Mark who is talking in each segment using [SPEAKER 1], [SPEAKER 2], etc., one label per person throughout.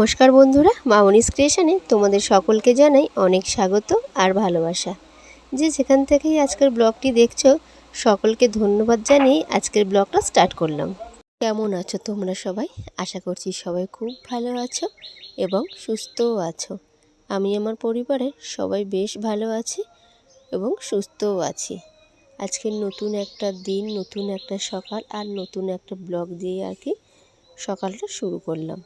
[SPEAKER 1] নমস্কার বন্ধুরা, মামনিস ক্রিয়েশনে তোমাদের সকলকে জানাই অনেক স্বাগত আর ভালোবাসা। যে যেখান থেকেই আজকের ব্লগটি দেখছ, সকলকে ধন্যবাদ জানিয়ে আজকের ব্লগটা স্টার্ট করলাম। কেমন আছো তোমরা সবাই? আশা করছি সবাই খুব ভালো আছো এবং সুস্থও আছো। আমি আমার পরিবারের সবাই বেশ ভালো আছি এবং সুস্থও আছি। আজকের নতুন একটা দিন, নতুন একটা সকাল আর নতুন একটা ব্লগ দিয়ে আর কি সকালটা শুরু করলাম।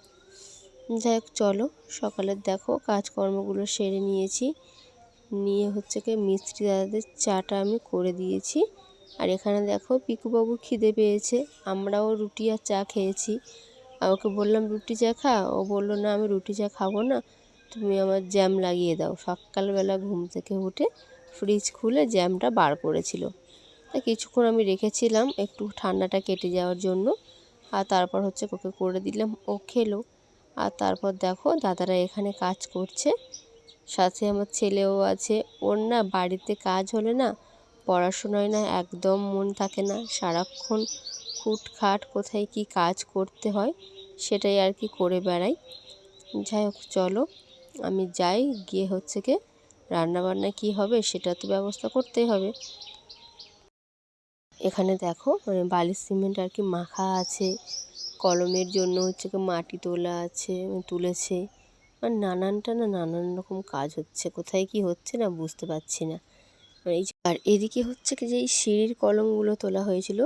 [SPEAKER 1] যাই হোক চলো। সকালের দেখো, কাজকর্মগুলো সেরে নিয়েছি। নিয়ে হচ্ছে কি মিস্ত্রি দাদাদের চাটা আমি করে দিয়েছি। আর এখানে দেখো, পিকুবাবু খিদে পেয়েছে। আমরাও রুটি আর চা খেয়েছি। ওকে বললাম, রুটি চা খা? ও বলল, না, আমি রুটি চা খাব না। তুমি আমার জ্যাম লাগিয়ে দাও। সকালবেলা ঘুম থেকে উঠে ফ্রিজ খুলে জ্যামটা বার করেছিল। তা কিছুক্ষণ আমি রেখেছিলাম একটু ঠান্ডাটা কেটে যাওয়ার জন্য। আর তারপর হচ্ছে ওকে করে দিলাম। ও খেলো। আর তারপর দেখো দাদারা এখানে কাজ করছে। সাথে আমার ছেলেও আছে। ওর না বাড়িতে কাজ হলে না পড়াশোনায় না একদম মন থাকে না। সারাক্ষণ খুটখাট কোথায় কি কাজ করতে হয় সেটাই আর কি করে বেড়াই। যাই হোক, চলো আমি যাই। গিয়ে হচ্ছে কি রান্নাবান্না কি হবে সেটা তো ব্যবস্থা করতেই হবে। এখানে দেখো মানে বালির সিমেন্ট আর কি মাখা আছে। কলমের জন্য হচ্ছে কি মাটি তোলা আছে তুলেছে। আর নানানটা না নানান রকম কাজ হচ্ছে। কোথায় কি হচ্ছে না বুঝতে পারছি না। মানে এই আর এদিকে হচ্ছে কি যে এই সিঁড়ির কলমগুলো তোলা হয়েছিল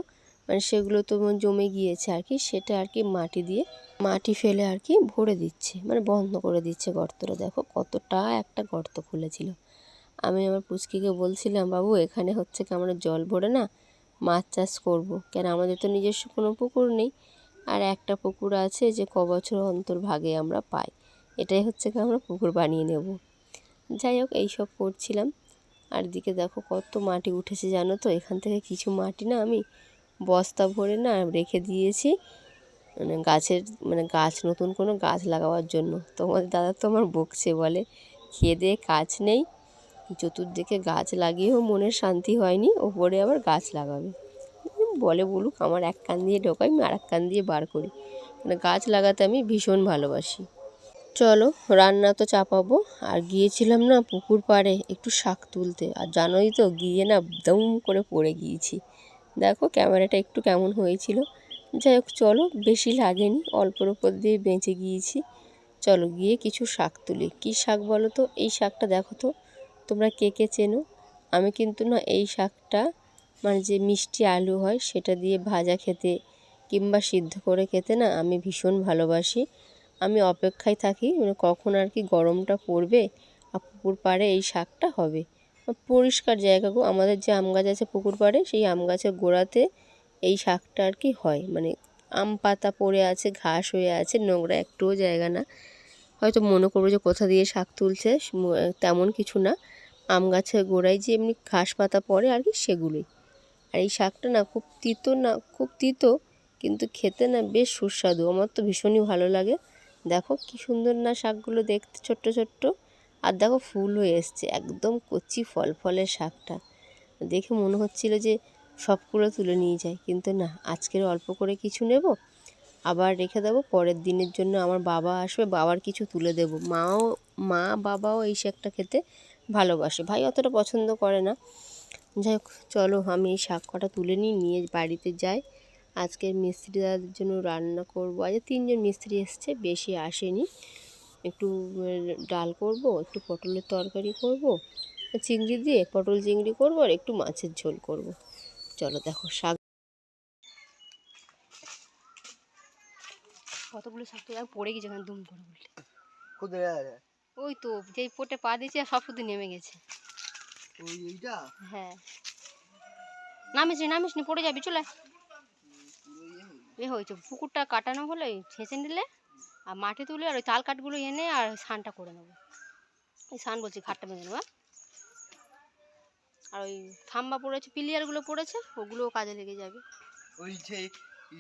[SPEAKER 1] মানে সেগুলো তো জমে গিয়েছে আর কি। সেটা আর কি মাটি দিয়ে মাটি ফেলে আর কি ভরে দিচ্ছে মানে বন্ধ করে দিচ্ছে গর্তটা। দেখো কতটা একটা গর্ত খুলেছিল। আমি আমার পুচকিকে বলছিলাম, বাবু, এখানে হচ্ছে কি আমরা জল ভরে না মাছ চাষ করব। কেন আমাদের তো নিজস্ব কোনো পুকুর নেই। আর একটা পুকুর আছে যে ক বছর অন্তর ভাগে আমরা পাই। এটাই হচ্ছে কি আমরা পুকুর বানিয়ে নেব। যাই হোক এইসব করছিলাম। আর দিকে দেখো কত মাটি উঠেছে জানো তো? এখান থেকে কিছু মাটি না আমি বস্তা ভরে না রেখে দিয়েছি। মানে গাছের মানে গাছ, নতুন কোনো গাছ লাগাবার জন্য। তোমাদের দাদা তো আমার বকছে, বলে খেয়ে দিয়ে কাজ নেই। চতুর্দিকে গাছ লাগিয়েও মনের শান্তি হয়নি, ওপরে আবার গাছ লাগাবে। বলে বলুক, আমার এক কান দিয়ে ঢোকাই, আমি আর এক কান দিয়ে বার করি। মানে গাছ লাগাতে আমি ভীষণ ভালোবাসি। চলো, রান্না তো চাপাবো। আর গিয়েছিলাম না পুকুর পাড়ে একটু শাক তুলতে। আর জানোই তো, গিয়ে না দম করে পড়ে গিয়েছি। দেখো ক্যামেরাটা একটু কেমন হয়েছিল। যাই হোক, চলো, বেশি লাগেনি, অল্পর ওপর দিয়ে বেঁচে গিয়েছি। চলো, গিয়ে কিছু শাক তুলি। কী শাক বলো তো? এই শাকটা দেখো তো, তোমরা কে কে চেনো? আমি কিন্তু না এই শাকটা মানে যে মিষ্টি আলু হয়, সেটা দিয়ে ভাজা খেতে কিংবা সিদ্ধ করে খেতে না আমি ভীষণ ভালোবাসি। আমি অপেক্ষায় থাকি মানে কখন আর কি গরমটা পড়বে, আর পুকুর পাড়ে এই শাকটা হবে। পরিষ্কার জায়গা আমাদের যে আম গাছ আছে পুকুর পাড়ে, সেই আম গাছের গোড়াতে এই শাকটা আর কি হয়। মানে আম পাতা পড়ে আছে, ঘাস হয়ে আছে, নোংরা একটুও জায়গা না। হয়তো মনে করব যে কোথা দিয়ে শাক তুলছে, তেমন কিছু না। আম গাছের গোড়ায় যে এমনি ঘাস পাতা পড়ে আর কি সেগুলোই। আর এই শাকটা না খুব তিতো না, খুব তিতো, কিন্তু খেতে না বেশ সুস্বাদু। আমার তো ভীষণই ভালো লাগে। দেখো কি সুন্দর না শাকগুলো দেখতে ছোট্ট ছোট্ট। আর দেখো ফুল হয়ে এসছে, একদম কচি ফল ফলের শাকটা। দেখে মনে হচ্ছিল যে সবগুলো তুলে নিয়ে যাই, কিন্তু না, আজকের অল্প করে কিছু নেব, আবার রেখে দেবো, পরের দিনের জন্য আমার বাবা আসবে, বাবার কিছু তুলে দেব। মাও, মা বাবাও এই শাকটা খেতে ভালোবাসে। ভাই অতটা পছন্দ করে না। যাই হোক চলো আমি এই শাক কটা তুলে নিই নিয়ে বাড়িতে যাই। আজকের মিস্ত্রি দাদাদের জন্য রান্না করব। আজ তিনজন মিস্ত্রি এসছে বেশি আসেনি। একটু ডাল করব একটু পটলের তরকারি করব চিংড়ি দিয়ে পটল চিংড়ি করব আর একটু মাছের ঝোল করব। চলো দেখো শাক
[SPEAKER 2] কতগুলো শাক তো পড়ে গেছে ওখানে দুম করে ওই তো যেই পোটে পা দিয়েছে আর সব শুধু নেমে গেছে।
[SPEAKER 3] ওই এইটা?
[SPEAKER 2] হ্যাঁ। নামিস নি নামিস নি পড়ে যাবি চলে। এ হয়েছে পুকুরটা কাটানো হলে ছেঁচে নিলে আর মাটি তুলে আর ওই তাল কাঠগুলো এনে আর সানটা করে নেব। ওই সান বলছি ঘাটটা বেঁধে নেব হ্যাঁ? আর ওই থাম্বা পড়েছে পিলিয়ারগুলো পড়েছে ওগুলোও কাজে লেগে যাবে।
[SPEAKER 3] ওই যে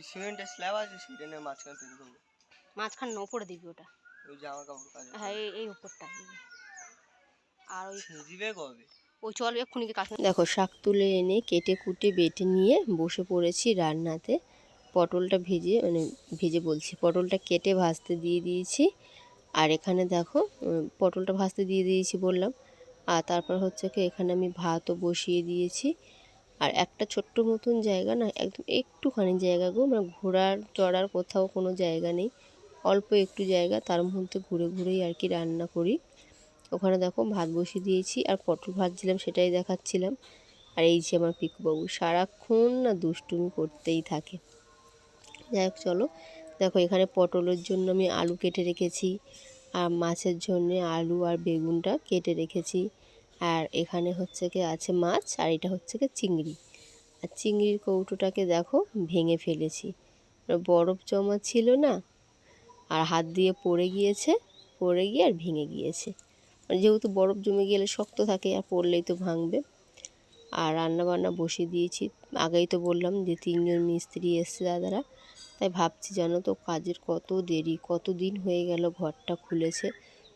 [SPEAKER 3] সিমেন্টের স্ল্যাব আছে সেটা নিয়ে মাঝখানে তৈরি করব
[SPEAKER 2] মাঝখানে না ওপরে দিবি ওটা।
[SPEAKER 3] ওই জামা কাপড় কাজ
[SPEAKER 2] হ্যাঁ এই ওপরটা আর ওই
[SPEAKER 3] ছেঁচবে কবে?
[SPEAKER 2] ওই চল এক্ষুনি কাছে
[SPEAKER 1] দেখো, শাক তুলে এনে কেটে কুটে বেটে নিয়ে বসে পড়েছি রান্নাতে। পটলটা ভেজে মানে ভেজে বলছি, পটলটা কেটে ভাজতে দিয়ে দিয়েছি। আর এখানে দেখো পটলটা ভাজতে দিয়ে দিয়েছি বললাম। আর তারপর হচ্ছে কি, এখানে আমি ভাতও বসিয়ে দিয়েছি। আর একটা ছোট্ট মতন জায়গা না, একদম একটুখানি জায়গা গো মানে ঘোরার, চড়ার কোথাও কোনো জায়গা নেই। অল্প একটু জায়গা, তার মধ্যে ঘুরে ঘুরেই আর কি রান্না করি। ওখানে দেখো ভাত বসিয়ে দিয়েছি আর পটল ভাজছিলাম, সেটাই দেখাচ্ছিলাম। আর এই যে আমার পিকুবাবু, সারাক্ষণ না দুষ্টুমি করতেই থাকে। যাই হোক, চলো। দেখো, এখানে পটলের জন্য আমি আলু কেটে রেখেছি, আর মাছের জন্য আলু আর বেগুনটা কেটে রেখেছি। আর এখানে হচ্ছে কি আছে মাছ, আর এটা হচ্ছে কি চিংড়ি। আর চিংড়ির কৌটোটাকে দেখো ভেঙে ফেলেছি। বরফ জমা ছিল না, আর হাত দিয়ে পড়ে গিয়েছে, পড়ে গিয়ে আর ভেঙে গিয়েছে। যেহেতু বরফ জমে গেলে শক্ত থাকে আর পড়লেই তো ভাঙবে। আর রান্না বান্না বসিয়ে দিয়েছি। আগেই তো বললাম যে তিনজন মিস্ত্রি এসছে দাদারা। তাই ভাবছি জানো তো কাজের কত দেরি, কত দিন হয়ে গেল ঘরটা খুলেছে।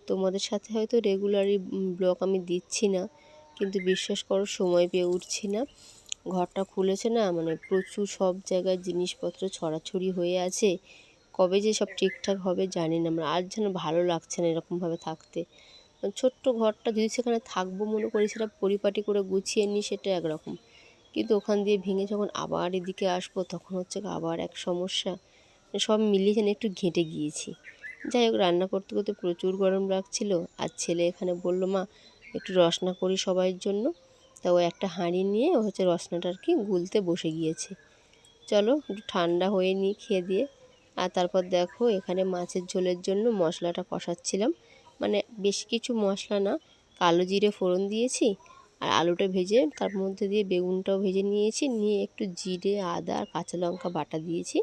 [SPEAKER 1] তোমাদের সাথে হয়তো রেগুলারই ব্লগ আমি দিচ্ছি না, কিন্তু বিশ্বাস করো সময় পেয়ে উঠছি না। ঘরটা খুলেছে না মানে প্রচুর সব জায়গায় জিনিসপত্র ছড়াছড়ি হয়ে আছে। কবে যে সব ঠিকঠাক হবে জানি না আমার আর যেন ভালো লাগছে না এরকমভাবে থাকতে। ছোট্ট ঘরটা যদি সেখানে থাকব মনে করি, সেটা পরিপাটি করে গুছিয়ে নিই, সেটা একরকম। কিন্তু ওখান দিয়ে ভেঙে যখন আবার এদিকে আসব, তখন হচ্ছে আবার এক সমস্যা। সব মিলিয়ে যেন একটু ঘেঁটে গিয়েছি। যাই হোক, রান্না করতে করতে প্রচুর গরম লাগছিল। আর ছেলে এখানে বলল, মা, একটু রসনা করি সবাইয়ের জন্য। তা ও একটা হাঁড়ি নিয়ে ও হচ্ছে রসনাটা আর কি গুলতে বসে গিয়েছে। চলো, একটু ঠান্ডা হয়ে নিই খেয়ে দিয়ে। আর তারপর দেখো, এখানে মাছের ঝোলের জন্য মশলাটা কষাচ্ছিলাম। মানে বেশি কিছু মশলা না, কালো জিরে ফোড়ন দিয়েছি আর আলুটা ভেজে তার মধ্যে দিয়ে বেগুনটাও ভেজে নিয়েছি, নিয়ে একটু জিরে, আদা আর কাঁচা লঙ্কা বাটা দিয়েছি।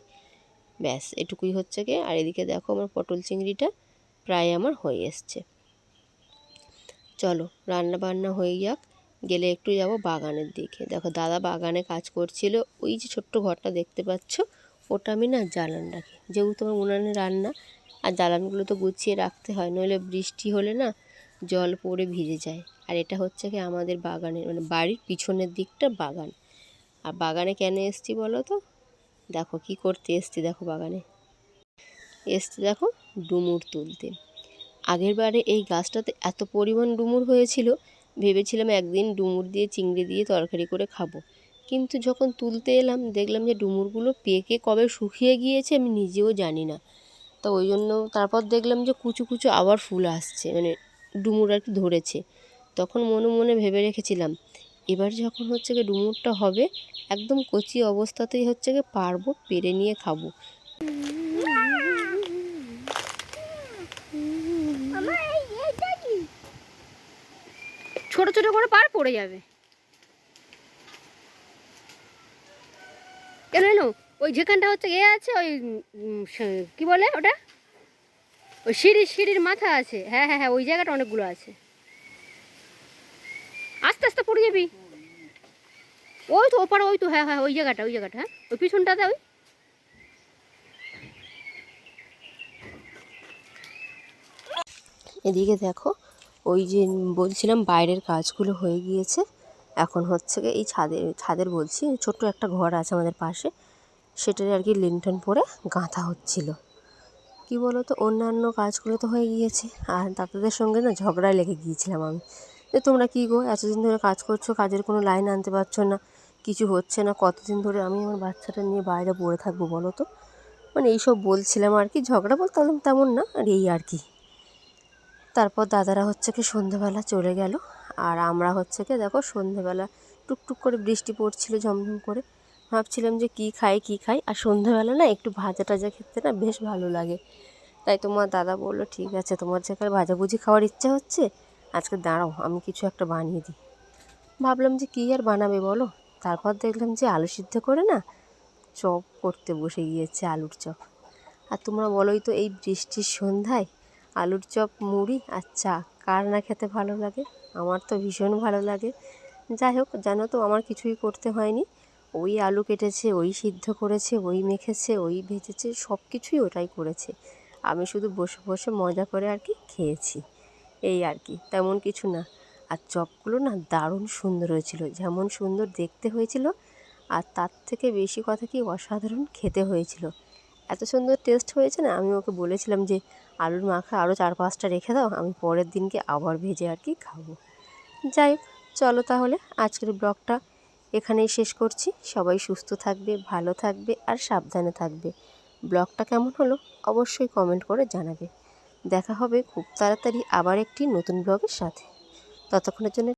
[SPEAKER 1] ব্যাস, এটুকুই হচ্ছে কি আর এদিকে দেখো আমার পটল চিংড়িটা প্রায় আমার হয়ে এসছে। চলো, রান্না বান্না হয়ে যাক। গেলে একটু যাব বাগানের দিকে। দেখো, দাদা বাগানে কাজ করছিল। ওই যে ছোট্ট ঘরটা দেখতে পাচ্ছ, ওটা আমি না জ্বালান রাখি যেহেতু আমার উনানে রান্না আর জ্বালানগুলো তো গুছিয়ে রাখতে হয়, নইলে বৃষ্টি হলে না জল পড়ে ভিজে যায়। আর এটা হচ্ছে কি আমাদের বাগানের মানে বাড়ির পিছনের দিকটা বাগান। আর বাগানে কেন এসছি বলো তো? দেখো কি করতে এসছি দেখো বাগানে। এসছি দেখো ডুমুর তুলতে। আগের বারে এই গাছটাতে এত পরিমাণ ডুমুর হয়েছিল, ভেবেছিলাম একদিন ডুমুর দিয়ে চিংড়ি দিয়ে তরকারি করে খাব। কিন্তু যখন তুলতে এলাম, দেখলাম যে ডুমুরগুলো পেকে কবে শুকিয়ে গিয়েছে আমি নিজেও জানি না। তো ওই জন্য তারপর দেখলাম যে কুচু কুচু আবার ফুল আসছে মানে ডুমুর আর কি ধরেছে। তখন মনে মনে ভেবে রেখেছিলাম, এবার যখন হচ্ছে গিয়ে ডুমুরটা হবে, একদম কচি অবস্থাতেই হচ্ছে গিয়ে পারব, পেরে নিয়ে খাব।
[SPEAKER 2] ছোট ছোট করে পার পড়ে যাবে। কেন ওই যেখানটা হচ্ছে এ আছে, ওই কি বলে ওটা? ওই সিঁড়ির সিঁড়ির মাথা আছে। হ্যাঁ হ্যাঁ হ্যাঁ ওই জায়গাটা অনেকগুলো আছে। আস্তে আস্তে পড়ে যাবি। ওই তো ওপারে, ওই তো হ্যাঁ হ্যাঁ ওই জায়গাটা ওই জায়গাটা হ্যাঁ? ওই পিছনটাতে ওই।
[SPEAKER 1] এদিকে দেখো, ওই যে বলছিলাম বাইরের কাজগুলো হয়ে গিয়েছে। এখন হচ্ছে এই ছাদের ছাদের বলছি, ছোট্ট একটা ঘর আছে আমাদের পাশে। সেটার আর কি লিংটন পরে গাঁথা হচ্ছিল। কি বলো তো অন্যান্য কাজগুলো তো হয়ে গিয়েছে। আর দাদাদের সঙ্গে না ঝগড়ায় লেগে গিয়েছিলাম আমি। যে তোমরা কী গো, এতদিন ধরে কাজ করছ, কাজের কোনো লাইন আনতে পারছ না, কিছু হচ্ছে না, কতদিন ধরে আমি আমার বাচ্চাটা নিয়ে বাইরে পড়ে থাকব বলো তো? মানে এইসব বলছিলাম আর কি, ঝগড়া বলতে তেমন না, আর এই আর কি। তারপর দাদারা হচ্ছে কি সন্ধেবেলা চলে গেল, আর আমরা হচ্ছে কি দেখো সন্ধেবেলা টুকটুক করে বৃষ্টি পড়ছিল, ঝমঝম করে। ভাবছিলাম যে কী খাই কী খাই। আর সন্ধেবেলা না একটু ভাজা টাজা খেতে না বেশ ভালো লাগে। তাই তোমার দাদা বলল, ঠিক আছে, তোমার যেখানে ভাজাভুজি খাওয়ার ইচ্ছা হচ্ছে, আজকে দাঁড়াও, আমি কিছু একটা বানিয়ে দিই। ভাবলাম যে কী আর বানাবে বলো? তারপর দেখলাম যে আলু সিদ্ধ করে না, চপ করতে বসে গিয়েছে আলুর চপ। আর তোমরা বলোই তো এই বৃষ্টির সন্ধ্যায় আলুর চপ, মুড়ি চা, কার না খেতে ভালো লাগে? আমার তো ভীষণ ভালো লাগে। যাই হোক, জানো তো আমার কিছুই করতে হয়নি। ওই আলু কেটেছে, ওই সিদ্ধ করেছে, ওই মেখেছে, ওই ভেজেছে সব কিছুই ওটাই করেছে। আমি শুধু বসে বসে মজা করে আর কি খেয়েছি। এই আর কি, তেমন কিছু না। আর চপগুলো না দারুণ সুন্দর হয়েছিল, যেমন সুন্দর দেখতে হয়েছিল। আর তার থেকে বেশি কথা কি অসাধারণ খেতে হয়েছিল। এত সুন্দর টেস্ট হয়েছে না, আমি ওকে বলেছিলাম যে, আলুর মাখা আরও চার পাঁচটা রেখে দাও, আমি পরের দিনকে আবার ভেজে আর কি খাব। যাই চলো তাহলে আজকের ব্লগটা এখানেই শেষ করছি। সবাই সুস্থ থাকবে, ভালো থাকবে আর সাবধানে থাকবে। ব্লগটা কেমন হলো অবশ্যই কমেন্ট করে জানাবে। দেখা হবে খুব তাড়াতাড়ি আবার একটি নতুন ব্লগের সাথে। ততক্ষণের জন্য